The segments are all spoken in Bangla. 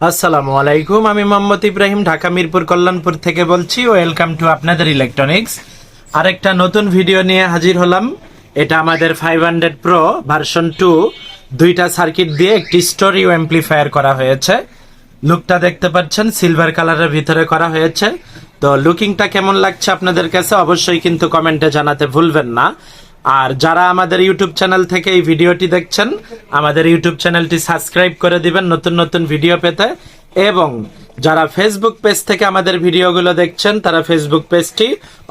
আসসালামু আলাইকুম, আমি মোহাম্মদ ইব্রাহিম, ঢাকা মিরপুর কল্যাণপুর থেকে বলছি। ওয়েলকাম টু আপনাদের ইলেকট্রনিক্স আরেকটা নতুন ভিডিও নিয়ে হাজির হলাম। এটা আমাদের five hundred pro version two দুইটা সার্কিট দিয়ে একটি স্টোরিও অ্যাম্প্লিফায়ার করা হয়েছে। লুকটা দেখতে পাচ্ছেন সিলভার কালারের ভিতরে করা হয়েছে। তো লুকিংটা কেমন লাগছে আপনাদের কাছে? অবশ্যই কিন্তু কমেন্টে জানাতে ভুলবেন না। আর যারা আমাদের ইউটিউব চ্যানেল থেকে এই ভিডিওটি দেখছেন, আমাদের ইউটিউব চ্যানেলটি সাবস্ক্রাইব করে দিবেন নতুন নতুন ভিডিও পেতে। এবং যারা ফেসবুক পেজ থেকে আমাদের ভিডিওগুলো দেখছেন, তারা ফেসবুক পেজটি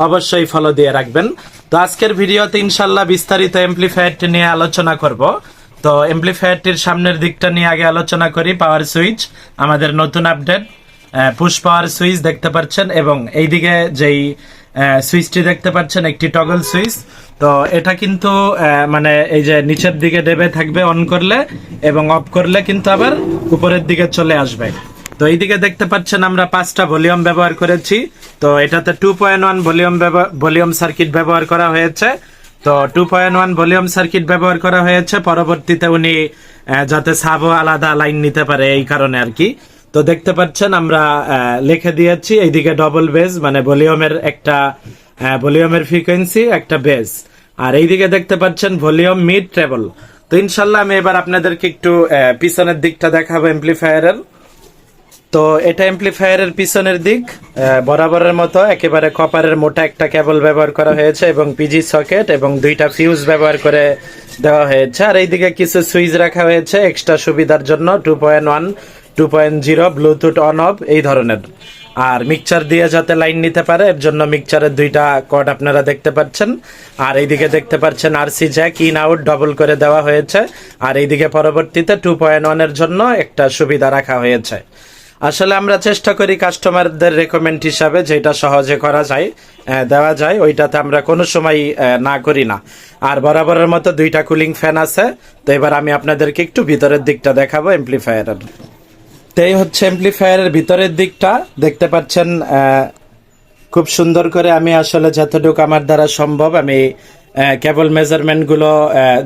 অবশ্যই ফলো দিয়ে রাখবেন। তো আজকের ভিডিওতে ইনশাল্লাহ বিস্তারিত এমপ্লিফায়ারটি নিয়ে আলোচনা করব। তো এমপ্লিফায়ারটির সামনের দিকটা নিয়ে আগে আলোচনা করি পাওয়ার সুইচ আমাদের নতুন আপডেট পুশ পাওয়ার সুইচ দেখতে পাচ্ছেন, এবং এইদিকে যেই সুইচটি দেখতে পাচ্ছেন, একটি টগল সুইচ। তো এটা কিন্তু মানে এই যে নিচের দিকে ডেবে থাকবে অন করলে এবং অফ করলে কিন্তু আবার উপরের দিকে চলে আসবে। তো এইদিকে দেখতে পাচ্ছেন, আমরা পাঁচটা ভলিউম ব্যবহার করেছি। তো এটাতে two point one volume volume circuit ব্যবহার করা হয়েছে। তো two point one volume circuit ব্যবহার করা হয়েছে। পরবর্তীতে উনি যাতে সাবও আলাদা লাইন নিতে পারে, এই কারণে আর কি। তো দেখতে পাচ্ছেন, আমরা লিখে দিয়েছি, এইদিকে ডবল বেস মানে ভলিউমের একটা ভলিউমের ফ্রিকোয়েন্সি একটা বেস আর এইদিকে দেখতে পাচ্ছেন, ভলিউম মিড ট্রেবল তো ইনশাল্লাহ আমি এবার আপনাদেরকে একটু পিছনের দিকটা দেখাবো এমপ্লিফায়ারের তো এটা এমপ্লিফায়ারের পিছনের দিক বরাবরের মতো, একেবারে কপারের মোটা একটা কেবল ব্যবহার করা হয়েছে এবং পিজি সকেট এবং দুইটা ফিউজ ব্যবহার করে দেওয়া হয়েছে। আর এইদিকে কিছু সুইচ রাখা হয়েছে এক্সট্রা সুবিধার জন্য two point one two point zero Bluetooth on off এই ধরনের। আর মিক্সচার দিয়ে যাতে লাইন নিতে পারে, এর জন্য মিক্সচারের দুইটা কর্ড আপনারা দেখতে পাচ্ছেন। আর এইদিকে দেখতে পাচ্ছেন R C jack in out double করে দেওয়া হয়েছে। আর এইদিকে পরবর্তীতে টু পয়েন্ট ওয়ানের জন্য একটা সুবিধা রাখা হয়েছে। আসলে আমরা চেষ্টা করি কাস্টমারদের রেকমেন্ড হিসাবে যেটা সহজে করা যায় দেওয়া যায়, ওইটাতে আমরা কোনো সময় না করি না। আর বরাবরের মতো দুইটা কুলিং ফ্যান আছে। তো এবার আমি আপনাদেরকে একটু ভিতরের দিকটা দেখাবো এমপ্লিফায়ারের এই হচ্ছে এমপ্লিফায়ারের ভিতরের দিকটা। দেখতে পাচ্ছেন খুব সুন্দর করে আমি আসলে যতটুকু আমার দ্বারা সম্ভব আমি কেবল মেজারমেন্টগুলো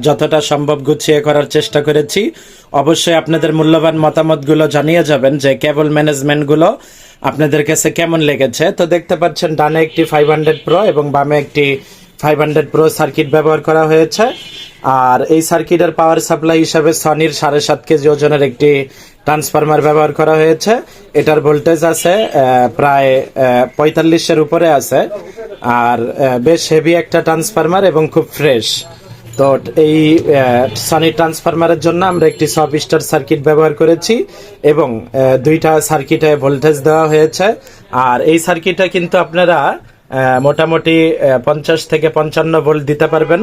যতটা সম্ভব গুছিয়ে করার চেষ্টা করেছি। অবশ্যই আপনাদের মূল্যবান মতামতগুলো জানিয়ে যাবেন যে কেবল ম্যানেজমেন্টগুলো আপনাদের কাছে কেমন লেগেছে। তো দেখতে পাচ্ছেন, ডানে একটি ফাইভ হান্ড্রেড প্রো এবং বামে একটি ফাইভ হান্ড্রেড প্রো সার্কিট ব্যবহার করা হয়েছে। আর এই সার্কিটের পাওয়ার সাপ্লাই হিসাবে সনির সাড়ে সাত কেজি ওজনের একটি ট্রান্সফরমার ব্যবহার করা হয়েছে। এটার ভোল্টেজ আছে প্রায় পঁয়তাল্লিশের উপরে আছে। আর বেশ হেভি একটা ট্রান্সফরমার এবং খুব ফ্রেশ তো এই সনি ট্রান্সফরমারের জন্য আমরা একটি সব স্টার সার্কিট ব্যবহার করেছি এবং দুইটা সার্কিটে ভোল্টেজ দেওয়া হয়েছে। আর এই সার্কিটে কিন্তু আপনারা মোটামুটি পঞ্চাশ থেকে পঞ্চান্ন ভোল্ট দিতে পারবেন।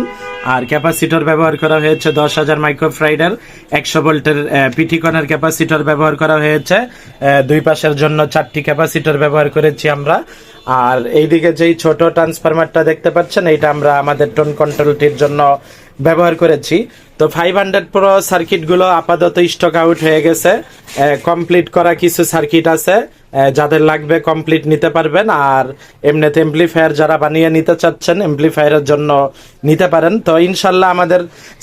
আর ক্যাপাসিটর ব্যবহার করা হয়েছে দশ হাজার মাইক্রোফ্রাইডার, একশো ভোল্টের পিটিকনের ক্যাপাসিটর ব্যবহার করা হয়েছে। দুই পাশের জন্য চারটি ক্যাপাসিটর ব্যবহার করেছি আমরা। আর এইদিকে যেই ছোট ট্রান্সফরমারটা দেখতে পাচ্ছেন, এইটা আমরা আমাদের টোন কন্ট্রোলটির জন্য ব্যবহার করেছি। তো ফাইভ হান্ড্রেড প্রো সার্কিটগুলো আপাতত স্টক আউট হয়ে গেছে। কমপ্লিট করা কিছু সার্কিট আছে। যাদের লাগবে কমপ্লিট নিতে পারবেন। আর এমনিতে এমপ্লিফায়ার যারা বানিয়ে নিতে চাচ্ছেন এমপ্লিফায়ারের জন্য নিতে পারেন। তো ইনশাল্লাহ আমাদের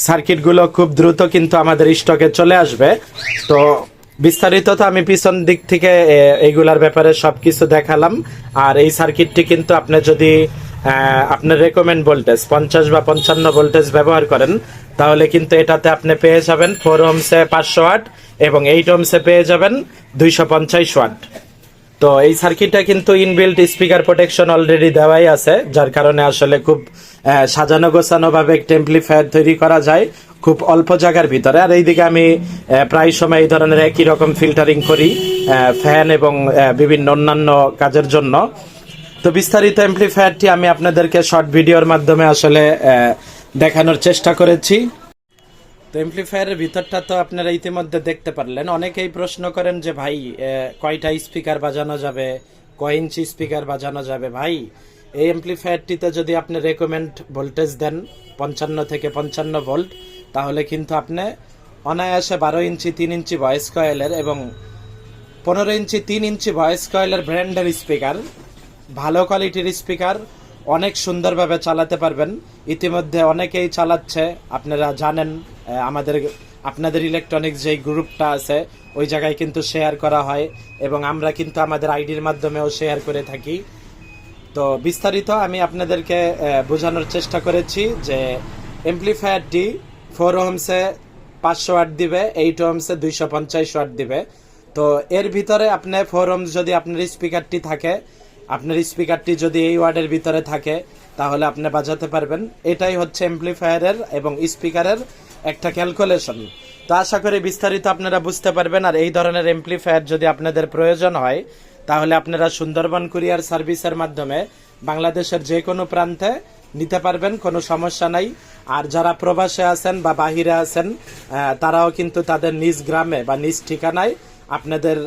সার্কিটগুলো খুব দ্রুত কিন্তু আমাদের স্টকে চলে আসবে। তো বিস্তারিত তো আমি পিছন দিক থেকে এইগুলার ব্যাপারে সবকিছু দেখালাম। আর এই সার্কিটটি কিন্তু আপনি যদি আপনার রেকমেন্ড ভোল্টেজ পঞ্চাশ বা পঞ্চান্ন ভোল্টেজ ব্যবহার করেন, তাহলে কিন্তু এটাতে আপনি পেয়ে যাবেন ফোর হোমসে পাঁচশো ওয়াট এবং এইট হোমসে পেয়ে যাবেন দুইশো পঞ্চাশ ওয়াট তো এই সার্কিটটা কিন্তু ইনবিল্ট স্পিকার প্রোটেকশন অলরেডি দেওয়াই আছে, যার কারণে আসলে খুব সাজানো গোছানো ভাবে একটা এমপ্লিফায়ার তৈরি করা যায় খুব অল্প জায়গার ভিতরে। আর এইদিকে আমি প্রায় সময় এই ধরনের একই রকম ফিল্টারিং করি ফ্যান এবং বিভিন্ন অন্যান্য কাজের জন্য। তো বিস্তারিত এমপ্লিফায়ারটি আমি আপনাদেরকে শর্ট ভিডিওর মাধ্যমে আসলে দেখানোর চেষ্টা করেছি। তো এমপ্লিফায়ারের ভিতরটা তো আপনারা ইতিমধ্যে দেখতে পারলেন। অনেকেই প্রশ্ন করেন যে, ভাই কয়টা স্পিকার বাজানো যাবে? কয় ইঞ্চি স্পিকার বাজানো যাবে? ভাই, এই এমপ্লিফায়ারটিতে যদি আপনি রেকমেন্ড ভোল্টেজ দেন, পঞ্চান্ন থেকে পঞ্চান্ন ভোল্ট তাহলে কিন্তু আপনি অনায়াসে বারো ইঞ্চি তিন ইঞ্চি ভয়েস কয়েলের এবং পনেরো ইঞ্চি তিন ইঞ্চি ভয়েস কয়েলের ব্র্যান্ডের স্পিকার ভালো কোয়ালিটির স্পিকার অনেক সুন্দরভাবে চালাতে পারবেন। ইতিমধ্যে অনেকেই চালাচ্ছে, আপনারা জানেন আমাদের, আপনাদের ইলেকট্রনিক্স যেই গ্রুপটা আছে, ওই জায়গায় কিন্তু শেয়ার করা হয় এবং আমরা কিন্তু আমাদের আইডির মাধ্যমেও শেয়ার করে থাকি। তো বিস্তারিত আমি আপনাদেরকে বোঝানোর চেষ্টা করেছি যে এমপ্লিফায়ারটি ফোর হোমসে পাঁচশো ওয়াট দিবে এইট ওহমসে দুইশো পঞ্চাশ ওয়াট দিবে। তো এর ভিতরে আপনি ফোর হোমস যদি আপনার স্পিকারটি থাকে আপনার স্পিকারটি যদি এই ওয়ার্ডের ভিতরে থাকে, তাহলে আপনি বাজাতে পারবেন। এটাই হচ্ছে এমপ্লিফায়ারের এবং স্পিকারের একটা ক্যালকুলেশন তো আশা করি বিস্তারিত আপনারা বুঝতে পারবেন, আর এই ধরনের এমপ্লিফায়ার যদি আপনাদের প্রয়োজন হয়, তাহলে আপনারা সুন্দরবন কুরিয়ার সার্ভিসের মাধ্যমে বাংলাদেশের যে কোনো প্রান্তে নিতে পারবেন, কোনো সমস্যা নাই। আর যারা প্রবাসে আছেন বা বাহিরে আছেন তারাও কিন্তু তাদের নিজ গ্রামে বা নিজ ঠিকানায় আপনাদের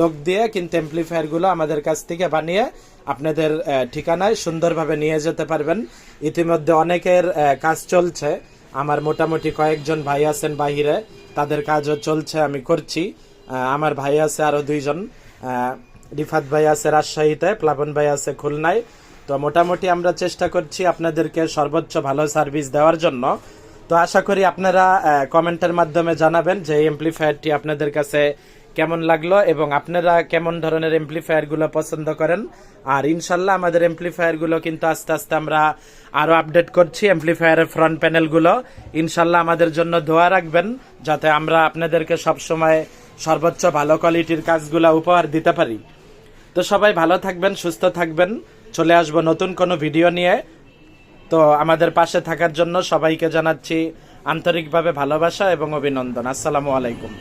লোক দিয়ে কিন্তু এমপ্লিফায়ারগুলো আমাদের কাছ থেকে বানিয়ে আপনাদের ঠিকানায় সুন্দরভাবে নিয়ে যেতে পারবেন। ইতিমধ্যে অনেকের কাজ চলছে। আমার মোটামুটি কয়েকজন ভাই আছেন বাহিরে। তাদের কাজও চলছে, আমি করছি। আমার ভাই আছে আরও দুইজন। রিফাত ভাই আছে রাজশাহীতে, প্লাবন ভাই আছে খুলনায়। তো মোটামুটি আমরা চেষ্টা করছি আপনাদেরকে সর্বোচ্চ ভালো সার্ভিস দেওয়ার জন্য। তো আশা করি আপনারা কমেন্টের মাধ্যমে জানাবেন যে এমপ্লিফায়ারটি আপনাদের কাছে কেমন লাগল এবং আপনারা কেমন ধরনের এমপ্লিফায়ারগুলো পছন্দ করেন? আর ইনশাল্লাহ আমাদের এমপ্লিফায়ারগুলো কিন্তু আস্তে আস্তে আমরা আরও আপডেট করছি এমপ্লিফায়ারের ফ্রন্ট প্যানেলগুলো। ইনশাল্লাহ আমাদের জন্য দোয়া রাখবেন, যাতে আমরা আপনাদেরকে সবসময় সর্বোচ্চ ভালো কোয়ালিটির কাজগুলো উপহার দিতে পারি। তো সবাই ভালো থাকবেন, সুস্থ থাকবেন। চলে আসব নতুন কোনো ভিডিও নিয়ে। তো আমাদের পাশে থাকার জন্য সবাইকে জানাচ্ছি আন্তরিকভাবে ভালোবাসা এবং অভিনন্দন। আসসালামু আলাইকুম।